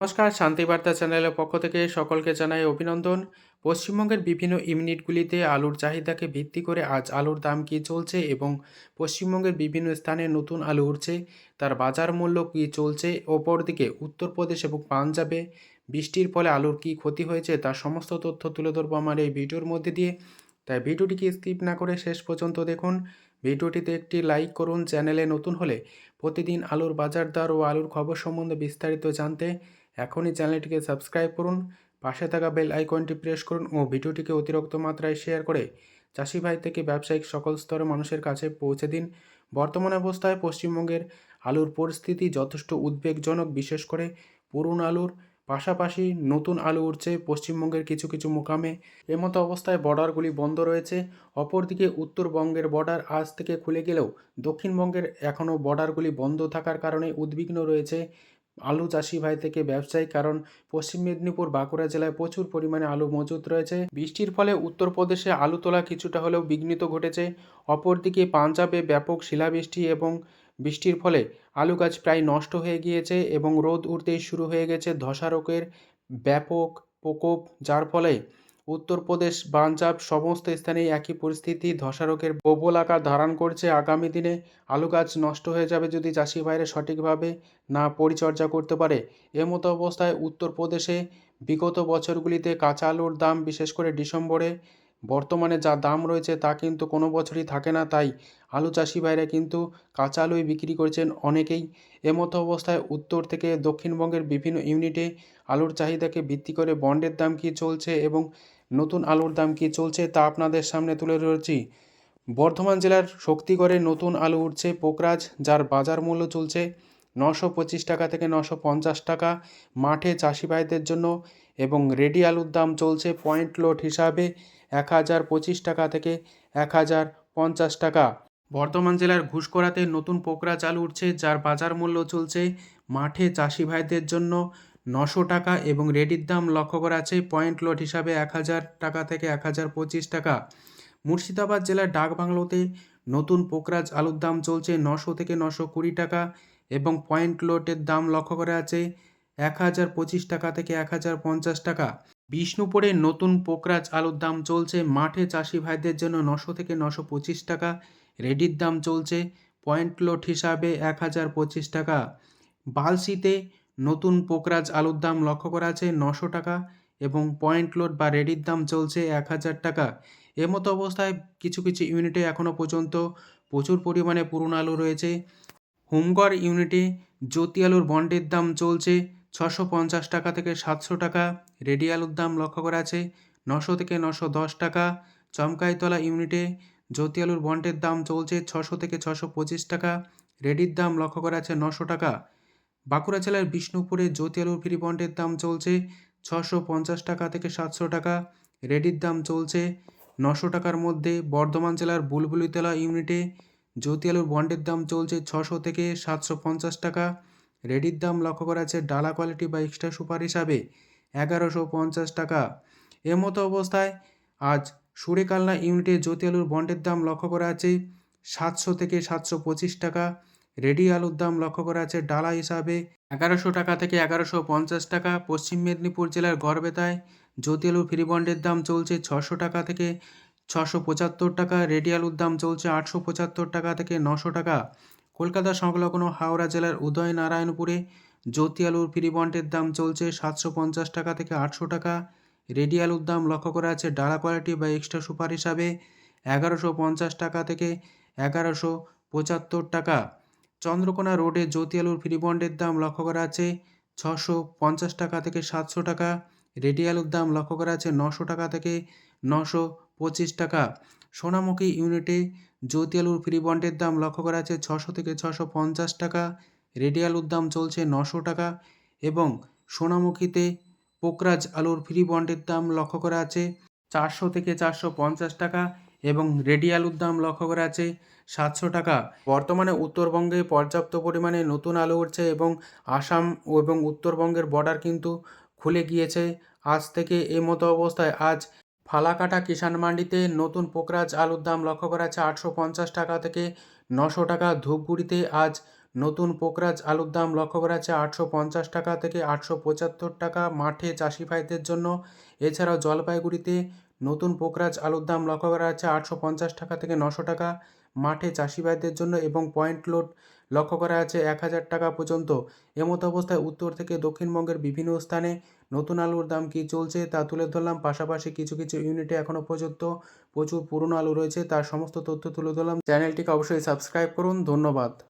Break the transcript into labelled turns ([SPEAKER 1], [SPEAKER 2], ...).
[SPEAKER 1] নমস্কার শান্তিবার্তা চ্যানেলের পক্ষ থেকে সকলকে জানাই অভিনন্দন। পশ্চিমবঙ্গের বিভিন্ন ইউনিটগুলিতে আলুর চাহিদাকে ভিত্তি করে আজ আলুর দাম কী চলছে এবং পশ্চিমবঙ্গের বিভিন্ন স্থানে নতুন আলু উঠছে, তার বাজার মূল্য কী চলছে, অপরদিকে উত্তরপ্রদেশ এবং পাঞ্জাবে বৃষ্টির ফলে আলুর কী ক্ষতি হয়েছে তার সমস্ত তথ্য তুলে ধরবো আমার এই ভিডিওর মধ্যে দিয়ে। তাই ভিডিওটিকে স্কিপ না করে শেষ পর্যন্ত দেখুন। ভিডিওটিতে একটি লাইক করুন, চ্যানেলে নতুন হলে প্রতিদিন আলুর বাজার দর ও আলুর খবর সম্বন্ধে বিস্তারিত জানতে এখনই চ্যানেলটিকে সাবস্ক্রাইব করুন, পাশে থাকা বেল আইকনটি প্রেস করুন ও ভিডিওটিকে অতিরিক্ত মাত্রায় শেয়ার করে চাষি ভাই থেকে ব্যবসায়িক সকল স্তরের মানুষের কাছে পৌঁছে দিন। বর্তমান অবস্থায় পশ্চিমবঙ্গের আলুর পরিস্থিতি যথেষ্ট উদ্বেগজনক, বিশেষ করে পুরনো আলুর। পাশাপাশি নতুন আলু উঠছে পশ্চিমবঙ্গের কিছু কিছু মোকামে। এমতো অবস্থায় বর্ডারগুলি বন্ধ রয়েছে। অপরদিকে উত্তরবঙ্গের বর্ডার আজ থেকে খুলে গেলেও দক্ষিণবঙ্গের এখনও বর্ডারগুলি বন্ধ থাকার কারণে উদ্বিগ্ন রয়েছে আলু চাষি ভাই থেকে ব্যবসায়ী, কারণ পশ্চিম মেদিনীপুর বাঁকুড়া জেলায় প্রচুর পরিমাণে আলু মজুত রয়েছে। বৃষ্টির ফলে উত্তরপ্রদেশে আলু তোলা কিছুটা হলেও বিঘ্নিত ঘটেছে। অপরদিকে পাঞ্জাবে ব্যাপক শিলাবৃষ্টি এবং বৃষ্টির ফলে আলু গাছ প্রায় নষ্ট হয়ে গিয়েছে এবং রোদ উঠতেই শুরু হয়ে গেছে ধসা রোগের ব্যাপক প্রকোপ, যার ফলে উত্তরপ্রদেশ, পাঞ্জাব সমস্ত স্থানেই একই পরিস্থিতি ধসা রোগের প্রবল আকার ধারণ করছে। আগামী দিনে আলু গাছ নষ্ট হয়ে যাবে যদি চাষি ভাইরা সঠিকভাবে না পরিচর্যা করতে পারে। এমতো অবস্থায় উত্তরপ্রদেশে বিগত বছরগুলিতে কাঁচা আলুর দাম, বিশেষ করে ডিসেম্বরে বর্তমানে যা দাম রয়েছে তা কিন্তু কোনো বছরই থাকে না। তাই আলু চাষি ভাইরা কিন্তু কাঁচা আলুই বিক্রি করছেন অনেকেই। এমতো অবস্থায় উত্তর থেকে দক্ষিণবঙ্গের বিভিন্ন ইউনিটে আলুর চাহিদাকে ভিত্তি করে বন্ডের দাম কী চলছে এবং নতুন আলুর দাম কী চলছে তা আপনাদের সামনে তুলে ধরেছি। বর্ধমান জেলার শক্তিগড়ে নতুন আলু উঠছে পোকরাজ, যার বাজার মূল্য চলছে নশো পঁচিশ টাকা থেকে নশো পঞ্চাশ টাকা মাঠে চাষি ভাইদের জন্য এবং রেডি আলুর দাম চলছে পয়েন্ট লোড হিসাবে এক হাজার পঁচিশ টাকা থেকে এক হাজার পঞ্চাশ টাকা। বর্ধমান জেলার ঘুষকরাতে নতুন পোকরা চালু উঠছে, যার বাজার মূল্য চলছে মাঠে চাষি ভাইদের জন্য নশো টাকা এবং রেডির দাম লক্ষ্য করা আছে পয়েন্ট লোড হিসাবে এক হাজার টাকা থেকে এক হাজার পঁচিশ টাকা। মুর্শিদাবাদ জেলার ডাকবাংলোতে নতুন পোকরাজ আলুর দাম চলছে নশো থেকে নশো কুড়ি টাকা এবং পয়েন্ট লোটের দাম লক্ষ্য করা আছে এক হাজার পঁচিশ টাকা থেকে এক হাজার পঞ্চাশ টাকা। বিষ্ণুপুরে নতুন পোকরাজ আলুর দাম চলছে মাঠে চাষি ভাইদের জন্য নশো থেকে নশো পঁচিশ টাকা, রেডির দাম চলছে পয়েন্ট লোট হিসাবে এক হাজার পঁচিশ টাকা। বালসিতে নতুন পোকরাজ আলুর দাম লক্ষ্য করা আছে নশো টাকা এবং পয়েন্ট লোড বা রেডির দাম চলছে এক হাজার টাকা। এমতো অবস্থায় কিছু কিছু ইউনিটে এখনও পর্যন্ত প্রচুর পরিমাণে পুরনো আলু রয়েছে। হোমগড় ইউনিটে জ্যোতি আলুর বন্ডের দাম চলছে ছশো পঞ্চাশ টাকা থেকে সাতশো টাকা, রেডি আলুর দাম লক্ষ্য করা আছে নশো থেকে নশো দশ টাকা, চমকাইতলা ইউনিটে জ্যোতি আলুর বন্ডের দাম চলছে ছশো থেকে ছশো পঁচিশ টাকা, রেডির দাম লক্ষ্য করা আছে নশো টাকা। বাঁকুড়া জেলার বিষ্ণুপুরে জ্যোতি আলুর ফ্রি বন্ডের দাম চলছে ছশো পঞ্চাশ টাকা থেকে সাতশো টাকা, রেডির দাম চলছে নশো টাকার মধ্যে। বর্ধমান জেলার বুলবুলিতলা ইউনিটে জ্যোতি আলুর বন্ডের দাম চলছে ছশো থেকে সাতশো পঞ্চাশ টাকা, রেডির দাম লক্ষ্য করা আছে ডালা কোয়ালিটি বা এক্সট্রা সুপার হিসাবে এগারোশো পঞ্চাশ টাকা। এমতো অবস্থায় আজ সুরেকালনা ইউনিটে জ্যোতি আলুর বন্ডের দাম লক্ষ্য করা আছে সাতশো থেকে সাতশো পঁচিশ টাকা রেডি আলুর দাম লক্ষ্য করা আছে ডালা হিসাবে। এগারোশো টাকা থেকে এগারোশো পঞ্চাশ টাকা, পশ্চিম মেদিনীপুর জেলার গড়বেতায় জ্যোতি আলুর ফ্রি বন্ডের দাম চলছে ছশো টাকা থেকে ছশো পঁচাত্তর টাকা, রেডি আলুর দাম চলছে আটশো পঁচাত্তর টাকা থেকে নশো টাকা। কলকাতা সংলগ্ন হাওড়া জেলার উদয়নারায়ণপুরে জ্যোতি আলুর ফ্রি বন্ডের দাম চলছে সাতশো পঞ্চাশ টাকা থেকে আটশো টাকা। রেডি আলুর দাম লক্ষ্য করা আছে ডালা কোয়ালিটি বা এক্সট্রা সুপার হিসাবে। এগারোশো পঞ্চাশ টাকা থেকে এগারোশো পঁচাত্তর টাকা। চন্দ্রকোনা রোডে জ্যোতি আলুর ফ্রি বন্ডের দাম লক্ষ্য করা আছে ছশো পঞ্চাশ টাকা থেকে সাতশো টাকা। রেডি আলুর দাম লক্ষ্য করা আছে নশো টাকা থেকে নশো পঁচিশ টাকা। সোনামুখী ইউনিটে জ্যোতি আলুর ফ্রি বন্ডের দাম লক্ষ্য করা আছে ছশো থেকে ছশো পঞ্চাশ টাকা। রেডি আলুর দাম চলছে নশো টাকা এবং সোনামুখীতে পোকরাজ আলুর ফ্রি বন্ডের দাম লক্ষ্য করা আছে চারশো থেকে চারশো পঞ্চাশ টাকা। এবং রেডি আলুর দাম লক্ষ্য করা আছে সাতশো টাকা। বর্তমানে উত্তরবঙ্গে পর্যাপ্ত পরিমাণে নতুন আলু উঠছে এবং আসাম এবং উত্তরবঙ্গের বর্ডার কিন্তু খুলে গিয়েছে। আজ থেকে এই মতো অবস্থায় আজ ফালাকাটা কিষাণ মান্ডিতে নতুন পোকরাজ আলুর দাম লক্ষ্য করা আছে আটশো পঞ্চাশ টাকা থেকে নশো টাকা। ধূপগুড়িতে আজ নতুন পোকরাজ আলুর দাম লক্ষ্য করা আছে আটশো পঞ্চাশ টাকা থেকে আটশো পঁচাত্তর টাকা মাঠে চাষি ভাইদের জন্য। এছাড়াও জলপাইগুড়িতে নতুন পোকরাজ আলুর দাম লক্ষ্য করা যাচ্ছে আটশো পঞ্চাশ টাকা থেকে নশো টাকা। মাঠে চাষি ভাইদের জন্য এবং পয়েন্ট লোড লক্ষ্য করা যাচ্ছে এক হাজার টাকা পর্যন্ত। এমতো অবস্থায় উত্তর থেকে দক্ষিণবঙ্গের বিভিন্ন স্থানে নতুন আলুর দাম কী চলছে তা তুলে ধরলাম। পাশাপাশি কিছু কিছু ইউনিটে এখনও পর্যন্ত প্রচুর পুরনো আলু রয়েছে, তার সমস্ত তথ্য তুলে ধরলাম। চ্যানেলটিকে অবশ্যই সাবস্ক্রাইব করুন। ধন্যবাদ।